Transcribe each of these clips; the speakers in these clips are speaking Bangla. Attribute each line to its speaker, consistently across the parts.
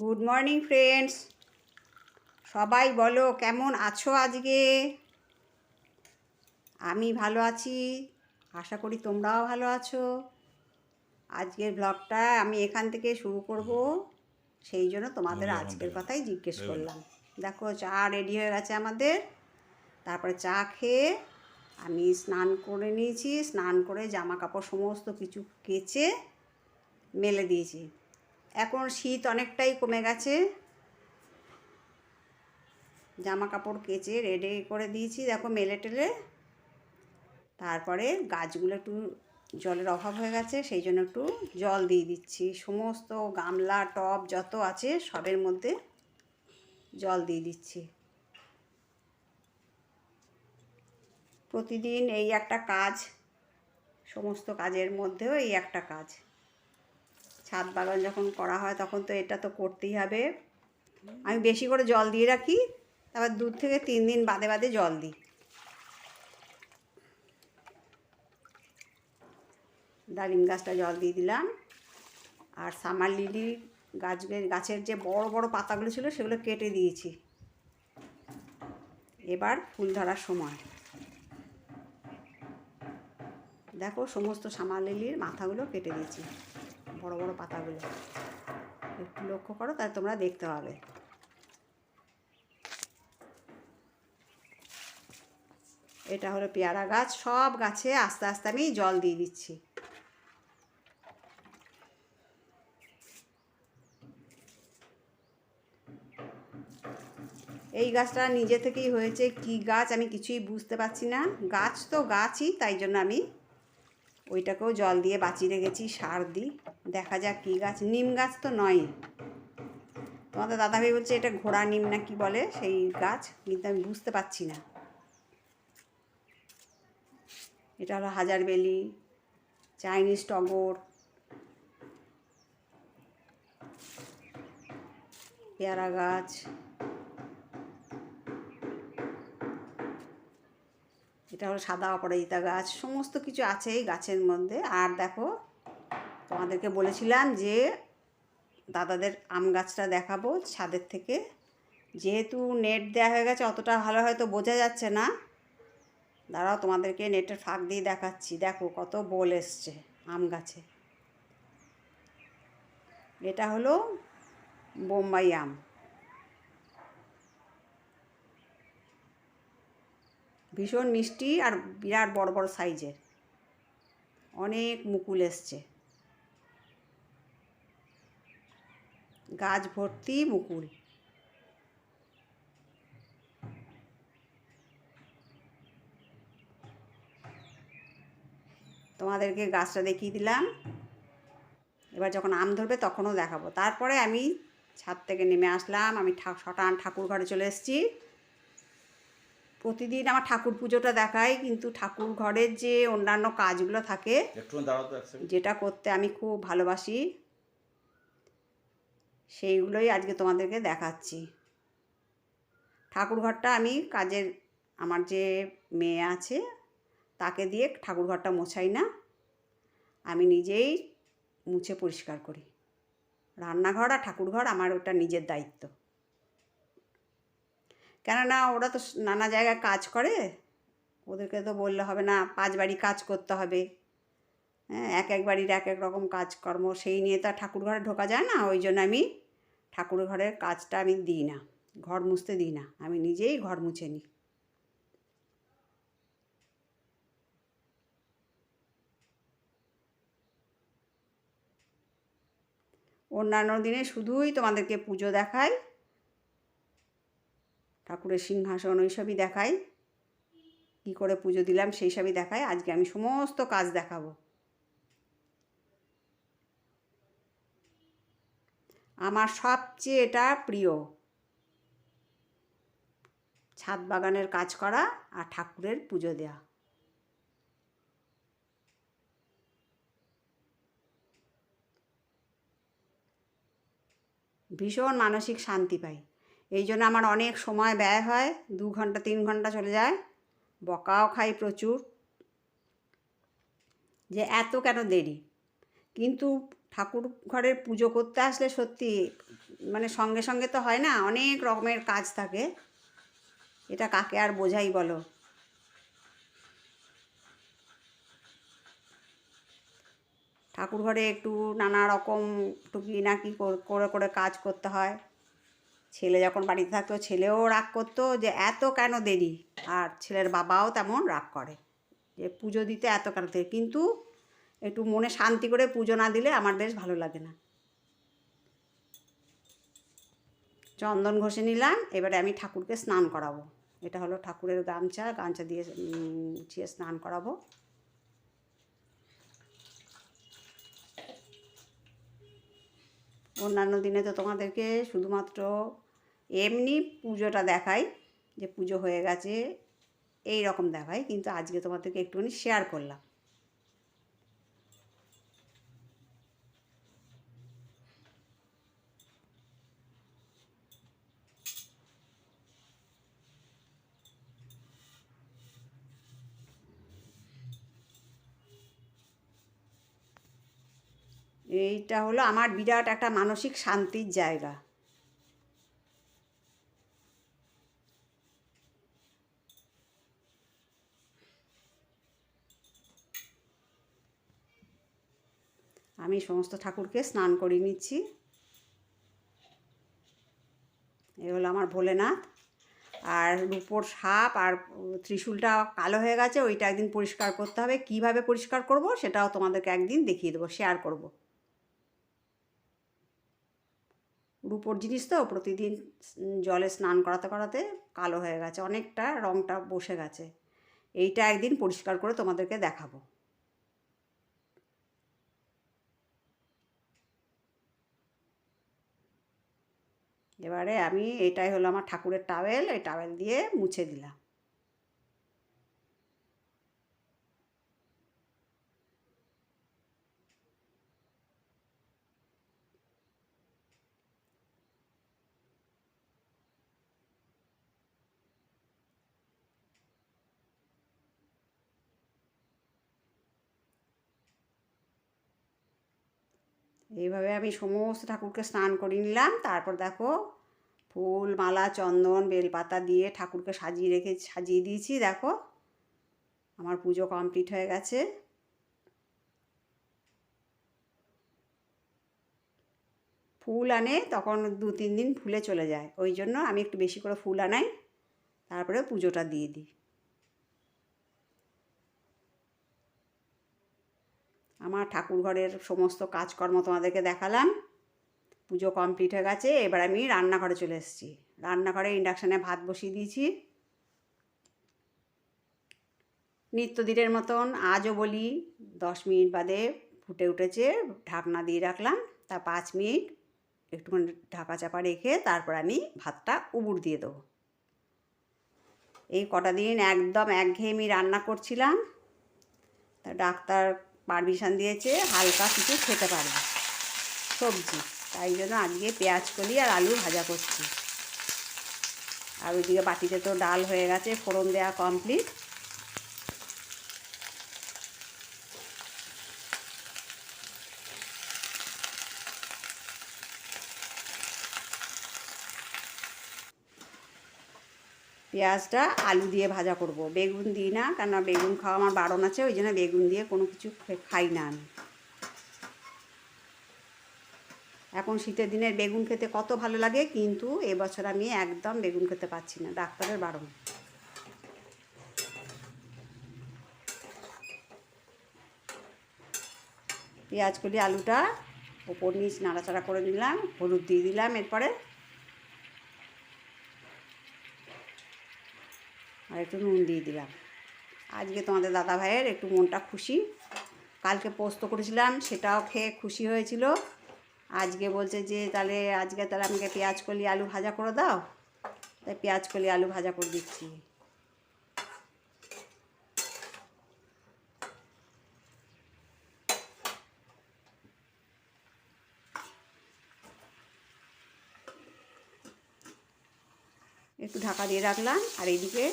Speaker 1: গুড মর্নিং ফ্রেন্ডস সবাই বলো কেমন আছো আজকে? আমি ভালো আছি। আশা করি তোমরাও ভালো আছো। আজকের ব্লগটা আমি এখান থেকে শুরু করব। সেই জন্য তোমাদের
Speaker 2: তুমি
Speaker 1: আজকের কথাই জিজ্ঞেস। করলাম। দেখো চা রেডি হয়ে গেছে আমাদের। তারপরে চা খেয়ে আমি স্নান করে নিয়েছি। স্নান করে জামা কাপড় সমস্ত কিছু কেচে মেলে দিয়েছি। এখন শীত অনেকটাই কমে গেছে। জামা কাপড় কেচে রেডি করে দিয়েছি, দেখো মেলে টেলে। তারপরে গাছগুলো একটু জলের অভাব হয়ে গেছে, সেই জন্য একটু জল দিয়ে দিচ্ছি। সমস্ত গামলা, টব যত আছে সবের মধ্যে জল দিয়ে দিচ্ছি। প্রতিদিন এই একটা কাজ, সমস্ত কাজের মধ্যেও এই একটা কাজ। ছাদ বাগান যখন করা হয়, তখন তো এটা তো করতেই হবে। আমি বেশি করে জল দিয়ে রাখি, তারপর দু থেকে তিন দিন বাদে বাদে জল দিই। ডালিম গাছটা জল দিয়ে দিলাম। আর সামার লিলি গাছ গাছের যে বড় বড় পাতাগুলো ছিল, সেগুলো কেটে দিয়েছি। এবার ফুল ধরার সময়। দেখো, সমস্ত সামার লিলির মাথাগুলো কেটে দিয়েছি। বড় বড় পাতাগুলো। একটু লক্ষ্য করো, তাহলে তোমরা দেখতে পাবে। এটা হলো পেয়ারা গাছ, সব গাছে আস্তে আস্তে আমি জল দিয়ে দিচ্ছি। এই গাছটা নিজে থেকেই হয়েছে, কি গাছ আমি কিছুই বুঝতে পারছি না। গাছ তো গাছই, তাই জন্য আমি ওইটাকেও জল দিয়ে বাঁচিয়ে রেখেছি, সার দিই। দেখা যাক কী গাছ, নিম গাছ তো নয়। তোমাদের দাদাভাই বলছে এটা ঘোড়া নিম না কি বলে, সেই গাছ, কিন্তু আমি বুঝতে পারছি না। এটা হলো হাজারবেলি, চাইনিজ টগর, পেয়ারা গাছ। এটা হলো সাদা অপরাজিতা গাছ। সমস্ত কিছু আছে এই গাছের মধ্যে। আর দেখো, তোমাদেরকে বলেছিলাম যে দাদাদের আম গাছটা দেখাবো ছাদের থেকে। যেহেতু নেট দেওয়া হয়ে গেছে, অতটা ভালো হয়তো বোঝা যাচ্ছে না। দাঁড়াও, তোমাদেরকে নেটের ফাঁক দিয়ে দেখাচ্ছি। দেখো, কত বোল এসছে আম গাছে। এটা হলো বোম্বাই আম। ভীষণ মিষ্টি আর বিরাট বড় বড় সাইজের। অনেক মুকুল এসছে। গাছ ভর্তি মুকুল। তোমাদেরকে গাছটা দেখিয়ে দিলাম। এবার যখন আম ধরবে তখনও দেখাবো। তারপরে আমি ছাদ থেকে নেমে আসলাম। আমি ঠা, শটান ঠাকুর ঘরে চলে এসেছি। প্রতিদিন আমার ঠাকুর পুজোটা দেখাই কিন্তু ঠাকুর ঘরের যে অন্যান্য কাজগুলো থাকে যেটা করতে আমি খুব ভালোবাসি সেইগুলোই আজকে তোমাদেরকে দেখাচ্ছি। ঠাকুরঘরটা আমি কাজের আমার যে মেয়ে আছে তাকে দিয়ে ঠাকুরঘরটা মোছাই না আমি নিজেই মুছে পরিষ্কার করি। রান্নাঘর আর ঠাকুরঘর আমার ওটা নিজের দায়িত্ব। কেননা ওরা তো নানা জায়গায় কাজ করে, ওদেরকে তো বললে হবে না পাঁচ বাড়ি কাজ করতে হবে। হ্যাঁ এক এক বাড়ির এক এক রকম কাজকর্ম, সেই নিয়ে তো ঠাকুর ঘরে ঢোকা যায় না, ওই জন্য আমি ঠাকুর ঘরের কাজটা আমি দিই না, ঘর মুছতে দিই না, আমি নিজেই ঘর মুছে নিই। অন্যান্য দিনে শুধুই তোমাদেরকে পুজো দেখাই ঠাকুরের সিংহাসন ওইসবই দেখাই। কী করে পুজো দিলাম সেই সবই দেখাই। আজকে আমি সমস্ত কাজ দেখাবো। আমার সবচেয়ে এটা প্রিয়। ছাদ বাগানের কাজ করা আর ঠাকুরের পুজো দেওয়া ভীষণ মানসিক শান্তি পাই। এই জন্য আমার অনেক সময় ব্যয় হয়, দু ঘণ্টা, তিন ঘণ্টা চলে যায়। বকাও খাই প্রচুর। যে এত কেন দেরি? কিন্তু ঠাকুর ঘরের পুজো করতে আসলে সত্যি মানে সঙ্গে সঙ্গে তো হয় না, অনেক রকমের কাজ থাকে। এটা কাকে আর বোঝাই বলো? ঠাকুর ঘরে একটু নানা রকম টুকি নাকি কর- করে কাজ করতে হয়। ছেলে যখন বাড়িতে থাকতো, ছেলেও রাগ করতো যে এত কেন দেরি? আর ছেলের বাবাও তেমন রাগ করে যে পুজো দিতে এত কেন দেরি? কিন্তু একটু মনে শান্তি করে পুজো না দিলে আমার বেশ ভালো লাগে না। চন্দন ঘষে নিলাম, এবারে আমি ঠাকুরকে স্নান করাবো। এটা হলো ঠাকুরের গামছা গামছা দিয়ে মুছিয়ে স্নান করাবো। অন্যান্য দিনে তো তোমাদেরকে শুধুমাত্র এমনি পুজোটা দেখাই, যে পুজো হয়ে গেছে, এই রকম দেখাই, কিন্তু আজকে তোমাদেরকে একটুখানি শেয়ার করলাম। এইটা হলো আমার বিরাট একটা মানসিক শান্তির জায়গা। আমি সমস্ত ঠাকুরকে স্নান করিয়ে নিচ্ছি। এ হলো আমার ভোলেনাথ। আর রূপোর সাপ আর ত্রিশূলটা কালো হয়ে গেছে, ওইটা একদিন পরিষ্কার করতে হবে। কীভাবে পরিষ্কার করব সেটাও তোমাদেরকে একদিন দেখিয়ে দেবো শেয়ার করব। রূপোর জিনিস তো প্রতিদিন জলে স্নান করাতে করাতে কালো হয়ে গেছে, অনেকটা রঙটা বসে গেছে। এইটা একদিন পরিষ্কার করে তোমাদেরকে দেখাবো। এবারে আমি এটাই হলো আমার ঠাকুরের টাওয়েল এই টাওয়েল দিয়ে মুছে দিলাম। এইভাবে আমি সমস্ত ঠাকুরকে স্নান করে নিলাম। তারপর দেখো ফুল, মালা, চন্দন, বেলপাতা দিয়ে ঠাকুরকে সাজিয়ে রেখে, সাজিয়ে দিয়েছি। দেখো আমার পুজো কমপ্লিট হয়ে গেছে। ফুল আনে তখন দু, তিন দিন ফুলে চলে যায়। ওই জন্য আমি একটু বেশি করে ফুল আনাই। তারপরে পুজোটা দিয়ে দিই। আমার ঠাকুর ঘরের সমস্ত কাজকর্ম তোমাদেরকে দেখালাম। পুজো কমপ্লিট হয়ে গেছে, এবার আমি রান্নাঘরে চলে এসেছি। রান্নাঘরে ইন্ডাকশানে ভাত বসিয়ে দিয়েছি। নিত্যদিনের মতন আজও বলি, দশ মিনিট বাদে ফুটে উঠেছে, ঢাকনা দিয়ে রাখলাম, তা পাঁচ মিনিট একটুখানি ঢাকা চাপা রেখে তারপর আমি ভাতটা উবুর দিয়ে দেবো। এই কটা দিন একদম একঘেয়েমি রান্না করছিলাম। তা ডাক্তার পারমিশন দিয়েছে, হালকা কিছু খেতে পারবে। সবজি, তাই জন্য আজকে পেঁয়াজ কলি আর আলু ভাজা করছি। আর ওইদিকে বাটিতে তো ডাল হয়ে গেছে, ফোড়ন দেওয়া কমপ্লিট পেঁয়াজটা আলু দিয়ে ভাজা করব। বেগুন দিই না, কেননা বেগুন খাওয়া আমার বারণ আছে, ওই জন্য বেগুন দিয়ে কোনো কিছু খাই না আমি। এখন শীতের দিনের বেগুন খেতে কত ভালো লাগে, কিন্তু এবছর আমি একদম বেগুন খেতে পাচ্ছি না, ডাক্তারের বারণ। পেঁয়াজ কলি আলুটা ওপর নিচ নাড়াচাড়া করে নিলাম, হলুদ দিয়ে দিলাম, এরপরে আর একটু নুন দিয়ে দিলাম। আজকে তোমাদের দাদা ভাইয়ের একটু মনটা খুশি। কালকে পোস্ত করেছিলাম, সেটাও খেয়ে খুশি হয়েছিল। আজকে বলছে যে, তাহলে আজকে তাহলে আমাকে পেঁয়াজ কলি আলু ভাজা করে দাও। তাই পেঁয়াজ কলি আলু ভাজা করে দিচ্ছি। একটু ঢাকা দিয়ে রাখলাম, আর এইদিকে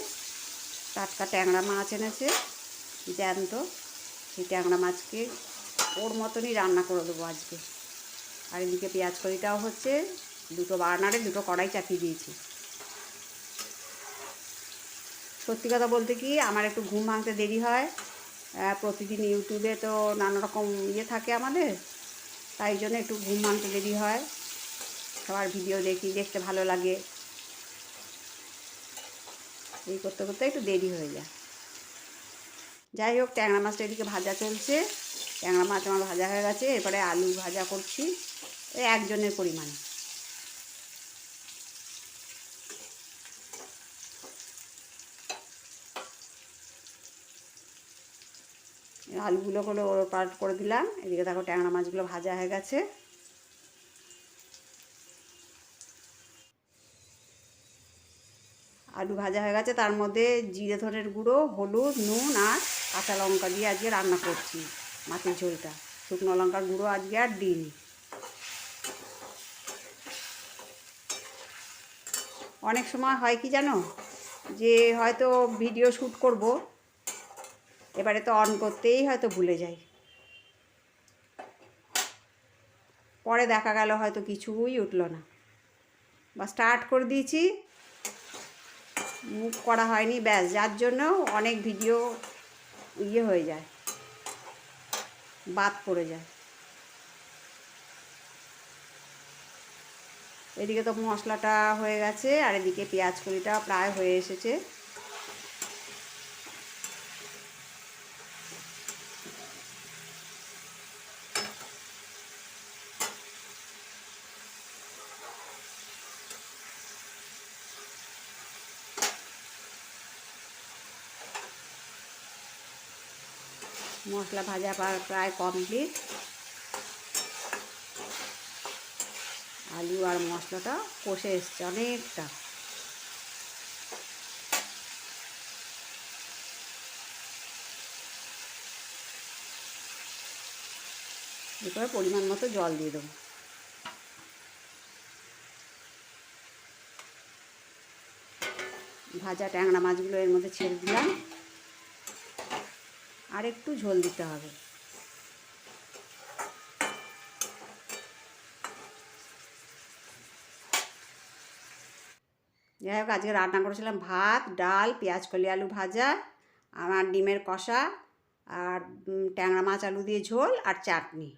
Speaker 1: টাটকা ট্যাংরা মাছ এনেছে, জ্যান্ত। সেই ট্যাংরা মাছকে ওর মতনই রান্না করে দেবো আজকে। আর এদিকে পেঁয়াজ কড়িটাও হচ্ছে, দুটো বার্নারে দুটো কড়াই চাপিয়ে দিয়েছি। সত্যি কথা বলতে কি, আমার একটু ঘুম ভাঙতে দেরি হয়। প্রতিদিন ইউটিউবে তো নানা রকম ইয়ে থাকে আমাদের, তাই জন্য একটু ঘুম ভাঙতে দেরি হয়। সবার ভিডিও দেখি, দেখতে ভালো লাগে। এই করতে করতে একটু দেরি হয়ে যায়। যাই হোক, ট্যাংরা মাছটা এদিকে ভাজা চলছে। ট্যাংরা মাছ আমার ভাজা হয়ে গেছে, এরপরে আলু ভাজা করছি। এই একজনের পরিমাণ। আলুগুলো করে ওর পাল্ট করে দিলাম। এদিকে দেখো ট্যাংরা মাছগুলো ভাজা হয়ে গেছে। আলু ভাজা হয়ে গেছে, তার মধ্যে জিরে ধনের গুঁড়ো, হলুদ, নুন আর কাঁচা লঙ্কা দিয়ে আজকে রান্না করছি মাছের ঝোলটা। শুকনো লঙ্কার গুঁড়ো আজকে আর দিইনি। অনেক সময় হয় কি জানো? যে হয়তো ভিডিও শ্যুট করব, এবারে তো অন করতেই হয়তো ভুলে যাই। পরে দেখা গেল হয়তো কিছুই উঠল না। বা স্টার্ট করে দিয়েছি মুখ করা হয়নি, ব্যাস, যার জন্য অনেক ভিডিও ইয়ে হয়ে যায়, বাদ পড়ে যায়। এদিকে তো মশলাটা হয়ে গেছে, আর এদিকে পেঁয়াজ কুড়িটা প্রায় হয়ে এসেছে। মশলা ভাজা প্রা- প্রায় কমপ্লিট। আলু আর মশলাটা কষে এসছে অনেকটা। এরপরে পরিমাণ মতো জল দিয়ে দেবো। ভাজা ট্যাংরা মাছগুলো এর মধ্যে ছেড়ে দিলাম। আর একটু ঝোল দিতে হবে। যাই হোক, আজকে রান্না করেছিলাম ভাত, ডাল, পেঁয়াজ কলি আলু ভাজা, আমার ডিমের কষা, আর ট্যাংরা মাছ আলু দিয়ে ঝোল আর চাটনি।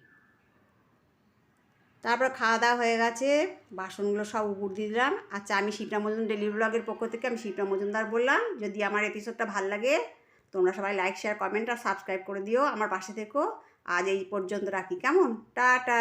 Speaker 1: তারপর খাওয়া দাওয়া হয়ে গেছে, বাসনগুলো সব উপর দিয়ে দিলাম। আচ্ছা আমি শিবরা মজুম ডেলি ব্লগের পক্ষ থেকে আমি শিবরা মজুমদার বললাম, যদি আমার এপিসোডটা ভালো লাগে তোমরা সবাই লাইক শেয়ার কমেন্ট আর সাবস্ক্রাইব করে দিও। আমার পাশে থেকো। আজ এই পর্যন্ত রাখি। কেমন? টাটা!